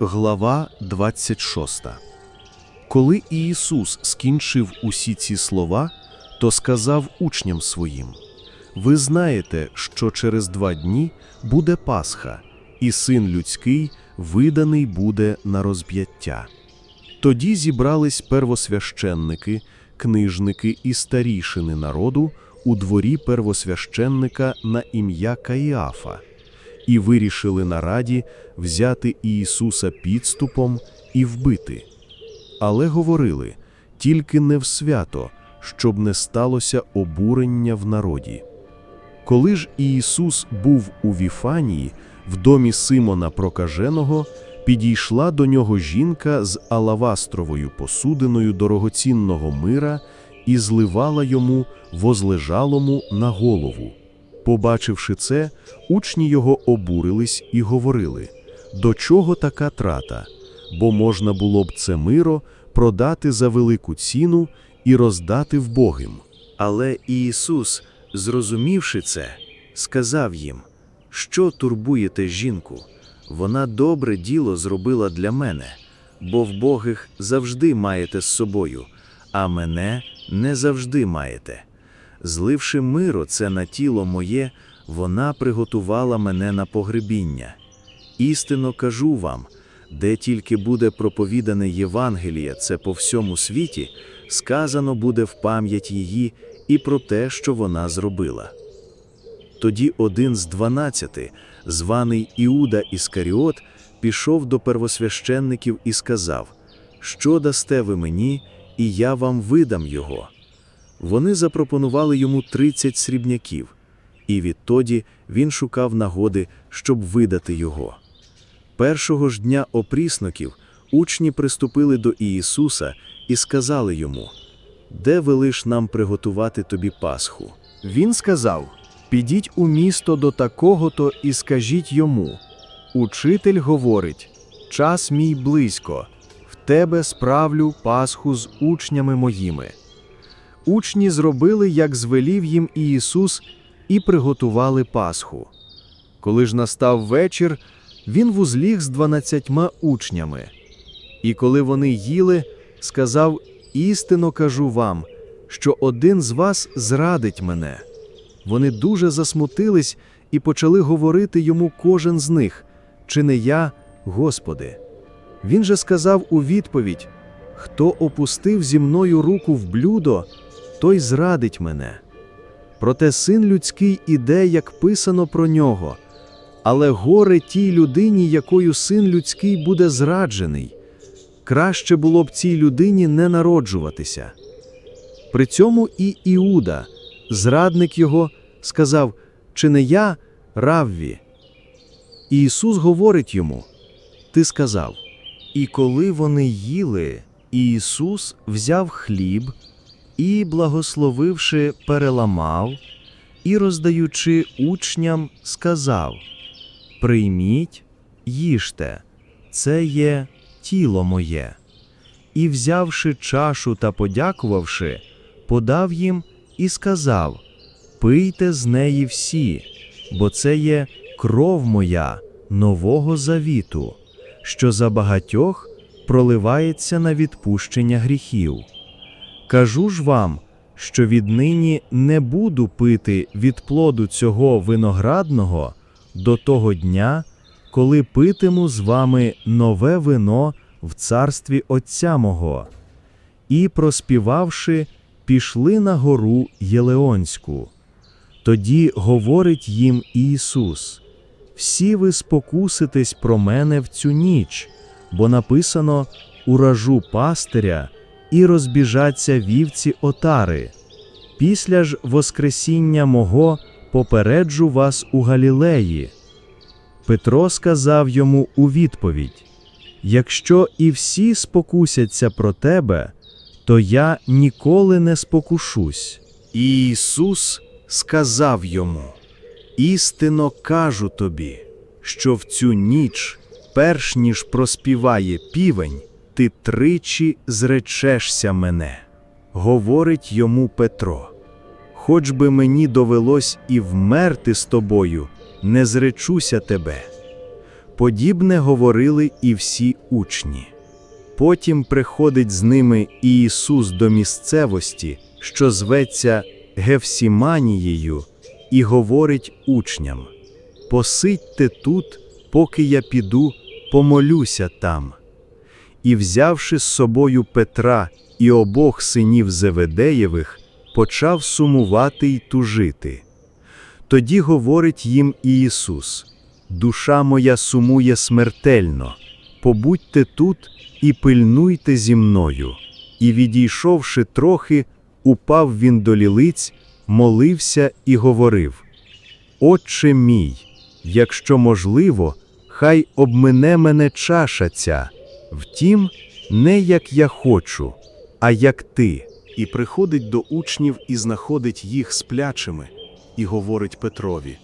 Глава 26 Коли Ісус скінчив усі ці слова, то сказав учням своїм: Ви знаєте, що через два дні буде Пасха, і син людський виданий буде на розб'яття. Тоді зібрались первосвященники, книжники і старішини народу у дворі первосвященника на ім'я Каїафа і вирішили на раді взяти Ісуса підступом і вбити. Але говорили тільки не в свято, щоб не сталося обурення в народі. Коли ж Ісус був у Віфанії, в домі Симона Прокаженого, підійшла до нього жінка з алавастровою посудиною дорогоцінного мира і зливала йому возлежалому на голову. Побачивши це, учні його обурились і говорили: До чого така трата? Бо можна було б це миро продати за велику ціну і роздати вбогим. Але Ісус, зрозумівши це, сказав їм: Що турбуєте жінку? Вона добре діло зробила для мене, бо вбогих завжди маєте з собою, а мене не завжди маєте. Зливши миро це на тіло моє, вона приготувала мене на погребіння. Істинно кажу вам, де тільки буде проповідане Євангеліє, це по всьому світі, сказано буде в пам'ять її і про те, що вона зробила. Тоді один з дванадцяти, званий Іуда Іскаріот, пішов до первосвященників і сказав: Що дасте ви мені, і я вам видам його. Вони запропонували йому тридцять срібняків, і відтоді він шукав нагоди, щоб видати його. Першого ж дня опрісноків учні приступили до Ісуса і сказали йому: Де велиш нам приготувати тобі Пасху? Він сказав: Підіть у місто до такого-то і скажіть йому. Учитель говорить: Час мій близько, в тебе справлю Пасху з учнями моїми. Учні зробили, як звелів їм Ісус, і приготували Пасху. Коли ж настав вечір, він вузліг з дванадцятьма учнями. І коли вони їли, сказав: Істинно кажу вам, що один з вас зрадить мене. Вони дуже засмутились і почали говорити йому кожен з них, чи не я, Господи. Він же сказав у відповідь: Хто опустив зі мною руку в блюдо, той зрадить мене. Проте син людський іде, як писано про нього, але горе тій людині, якою син людський буде зраджений. Краще було б цій людині не народжуватися. При цьому і Іуда, зрадник його, сказав: Чи не я, Равві? І Ісус говорить йому: Ти сказав. І коли вони їли, Ісус взяв хліб і, благословивши, переламав, і, роздаючи учням, сказав: Прийміть, їжте, це є тіло моє. І, взявши чашу та подякувавши, подав їм і сказав: Пийте з неї всі, бо це є кров моя нового завіту, що за багатьох проливається на відпущення гріхів. Кажу ж вам, що віднині не буду пити від плоду цього виноградного до того дня, коли питиму з вами нове вино в царстві Отця мого. І, проспівавши, пішли на гору Єлеонську. Тоді говорить їм Ісус: Всі ви спокуситесь про мене в цю ніч, бо написано уражу пастиря і розбіжаться вівці отари. Після ж Воскресіння мого попереджу вас у Галілеї. Петро сказав йому у відповідь: Якщо і всі спокусяться про тебе, то я ніколи не спокушусь. І Ісус сказав йому: Істинно кажу тобі, що в цю ніч, перш ніж проспіває півень, ти тричі зречешся мене. Говорить йому Петро. Хоч би мені довелось і вмерти з тобою, не зречуся тебе. Подібне говорили і всі учні. Потім приходить з ними і Ісус до місцевості, що зветься Гевсіманією, і говорить учням: Посидьте тут, поки я піду, помолюся там. І, взявши з собою Петра і обох синів Зеведеєвих, почав сумувати й тужити. Тоді говорить їм і Ісус: Душа моя сумує смертельно, побудьте тут і пильнуйте зі мною. І, відійшовши трохи, упав він до лілиць, молився і говорив: Отче мій, якщо можливо, хай обмине мене чаша ця, втім, не як я хочу, а як ти. І приходить до учнів і знаходить їх сплячими, і говорить Петрові: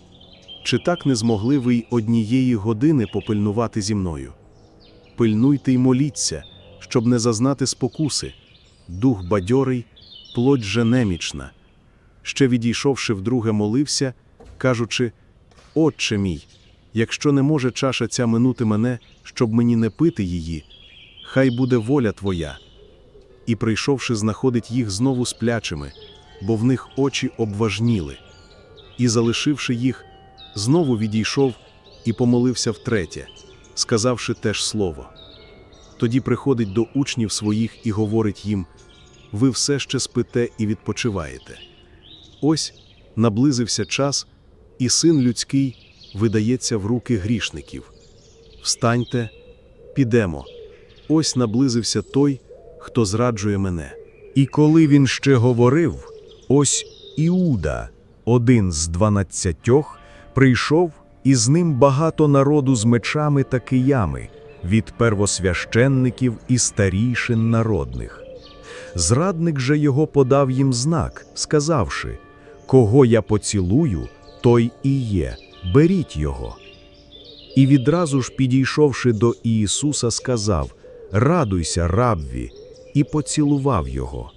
Чи так не змогли ви й однієї години попильнувати зі мною? Пильнуйте й моліться, щоб не зазнати спокуси. Дух бадьорий, плоть же немічна. Ще відійшовши вдруге, молився, кажучи: Отче мій, якщо не може чаша ця минути мене, щоб мені не пити її, хай буде воля твоя. І, прийшовши, знаходить їх знову сплячими, бо в них очі обважніли. І, залишивши їх, знову відійшов і помолився втретє, сказавши теж слово. Тоді приходить до учнів своїх і говорить їм: Ви все ще спите і відпочиваєте. Ось наблизився час, і син людський видається в руки грішників. Встаньте, підемо. Ось наблизився той, хто зраджує мене. І коли він ще говорив, ось Іуда, один з дванадцятьох, прийшов, і з ним багато народу з мечами та киями, від первосвященників і старішин народних. Зрадник же його подав їм знак, сказавши: Кого я поцілую, той і є, беріть його. І відразу ж, підійшовши до Ісуса, сказав: Радуйся, рабві, і поцілував його.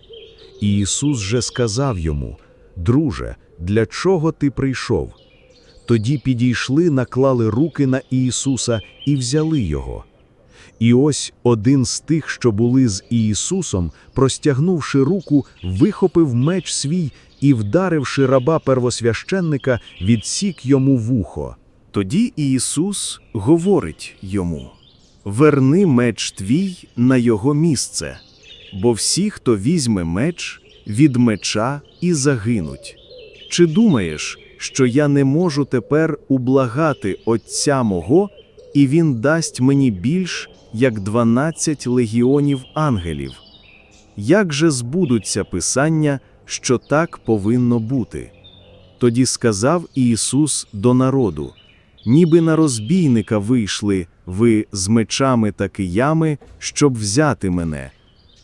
І Ісус же сказав йому: Друже, для чого ти прийшов? Тоді підійшли, наклали руки на Ісуса і взяли його. І ось один з тих, що були з Ісусом, простягнувши руку, вихопив меч свій і, вдаривши раба первосвященника, відсік йому вухо. Тоді Ісус говорить йому: Верни меч твій на його місце, бо всі, хто візьме меч, від меча і загинуть. Чи думаєш, що я не можу тепер ублагати Отця мого, і він дасть мені більш як дванадцять легіонів ангелів? Як же збудуться писання, що так повинно бути? Тоді сказав Ісус до народу: ніби на розбійника вийшли ви з мечами та киями, щоб взяти мене.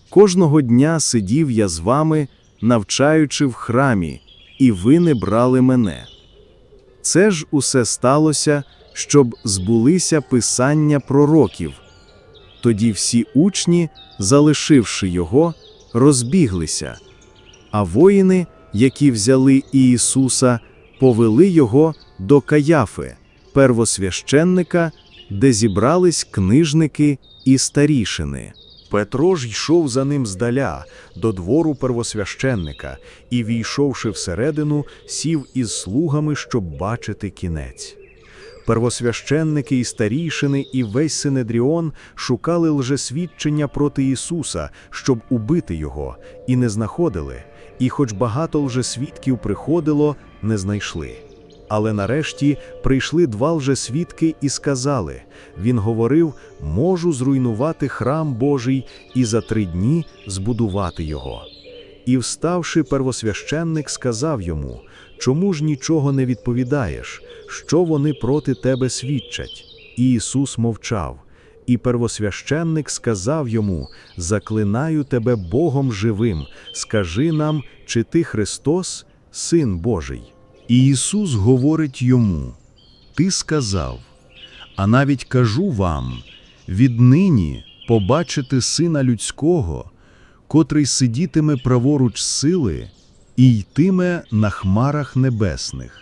Кожного дня сидів я з вами, навчаючи в храмі, і ви не брали мене. Це ж усе сталося, щоб збулися писання пророків. Тоді всі учні, залишивши його, розбіглися, а воїни, які взяли Ісуса, повели його до Каяфи, первосвященника, де зібрались книжники і старішини. Петро ж йшов за ним здаля, до двору первосвященника, і, війшовши всередину, сів із слугами, щоб бачити кінець. Первосвященники і старішини, і весь Синедріон шукали лжесвідчення проти Ісуса, щоб убити його, і не знаходили, і хоч багато лжесвідків приходило, не знайшли. Але нарешті прийшли два лжесвідки і сказали: Він говорив, можу зруйнувати храм Божий і за три дні збудувати його. І, вставши, первосвященник сказав йому: Чому ж нічого не відповідаєш? Що вони проти тебе свідчать? І Ісус мовчав. І первосвященник сказав йому: Заклинаю тебе Богом живим, скажи нам, чи ти Христос, Син Божий. І Ісус говорить йому: Ти сказав, а навіть кажу вам: віднині побачите Сина Людського, котрий сидітиме праворуч сили і йтиме на хмарах небесних.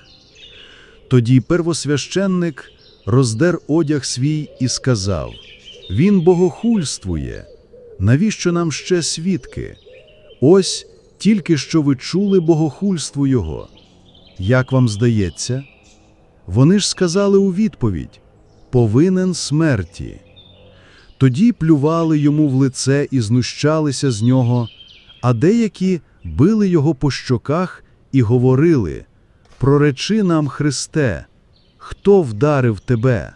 Тоді первосвященник роздер одяг свій і сказав: Він богохульствує. Навіщо нам ще свідки? Ось тільки що ви чули богохульство його. Як вам здається? Вони ж сказали у відповідь: повинен смерті. Тоді плювали йому в лице і знущалися з нього, а деякі били його по щоках і говорили: Проречи нам, Христе, хто вдарив тебе?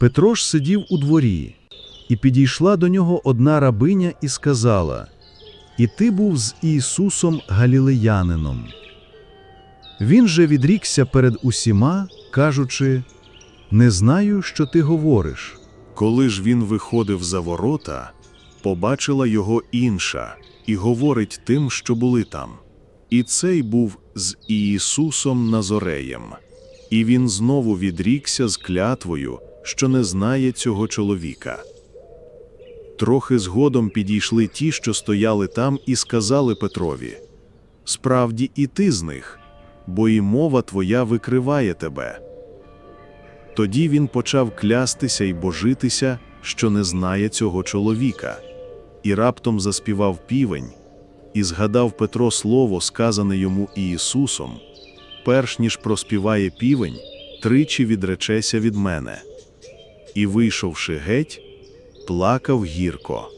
Петро ж сидів у дворі, і підійшла до нього одна рабиня і сказала: І ти був з Ісусом Галілеянином. Він же відрікся перед усіма, кажучи: Не знаю, що ти говориш. Коли ж він виходив за ворота, побачила його інша і говорить тим, що були там. І цей був з Ісусом Назореєм. І він знову відрікся з клятвою, що не знає цього чоловіка. Трохи згодом підійшли ті, що стояли там, і сказали Петрові: Справді, і ти з них, бо і мова твоя викриває тебе. Тоді він почав клястися й божитися, що не знає цього чоловіка, і раптом заспівав півень, і згадав Петро слово, сказане йому Ісусом: перш ніж проспіває півень, тричі відречеся від мене. І, вийшовши геть, плакав гірко.